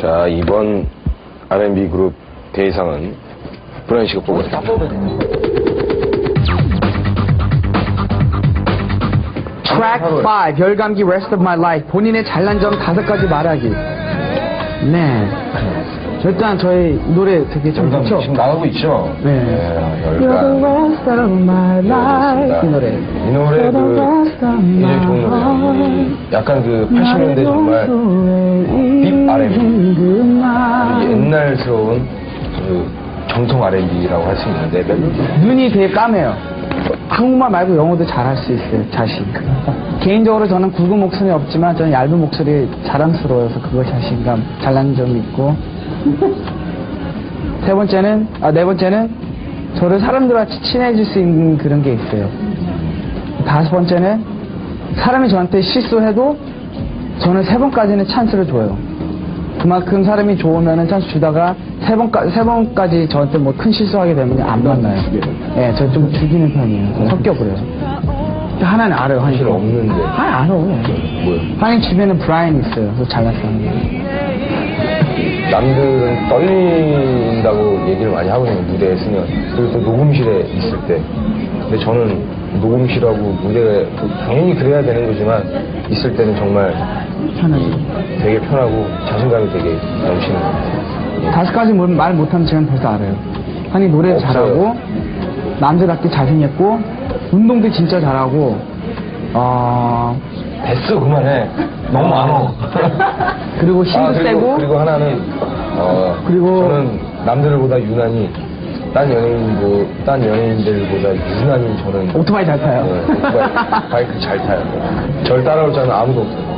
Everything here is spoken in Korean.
자, 이번 R&B 그룹 대상은 브라이언 씨가 뽑았다. Track 5 열감기 Rest of My Life 본인의 잘난 점 다섯 가지 말하기 네 일단 저희 노래 되게 참 열감 좋죠 지금 나가고 있죠? 네. 열감. Rest of My Life 이 노래 이 노래 그 굉장히 좋은 노래예요. 약간 그 80년대 정말 딥 옛날스러운 그 정통 R&B라고 할 수 있는데 눈이 되게 까매요. 한국말 말고 영어도 잘할 수 있어요 자신 개인적으로 저는 굵은 목소리 없지만 저는 얇은 목소리 자랑스러워서 그거 자신감 잘난 점이 있고. 세 번째는 아 네 번째는 저를 사람들과 친해질 수 있는 그런 게 있어요. 다섯 번째는 사람이 저한테 실수해도 저는 세 번까지는 찬스를 줘요 그만큼 사람이 좋으면은 찬스 주다가 세 번까 세 번까지 저한테 뭐 큰 실수하게 되면 안 만나요. 예, 저 좀 죽이는 편이에요. 섞여 버려요. 하나는 알아요, 한이. 사실 없는데. 아, 알아. 뭐야? 한이 집에는 브라이언 있어요. 그래서 잘났어요. 남들은 떨린다고 얘기를 많이 하거든요 무대에 쓰면 그리고 또 녹음실에 있을 때 근데 저는 녹음실하고 무대에 당연히 그래야 되는 거지만 있을 때는 정말 편하죠. 되게 편하고 자신감이 되게 넘치는 것 같아요 가지 뭐- 말 못하면 제가 벌써 알아요. 한이 노래 없어요. 잘하고 남자답게 잘생겼고 운동도 진짜 잘하고 어 됐어 그만해 너무 많어 그리고 힘도 아, 그리고, 세고 그리고 하나는 어 그리고- 저는 남들보다 유난히 딴 연예인 뭐, 딴 연예인들보다 유난히 저는 오토바이 잘 타요. 네, 오토바이 바이크 잘 타요. 절 따라올 자는 아무도 없어요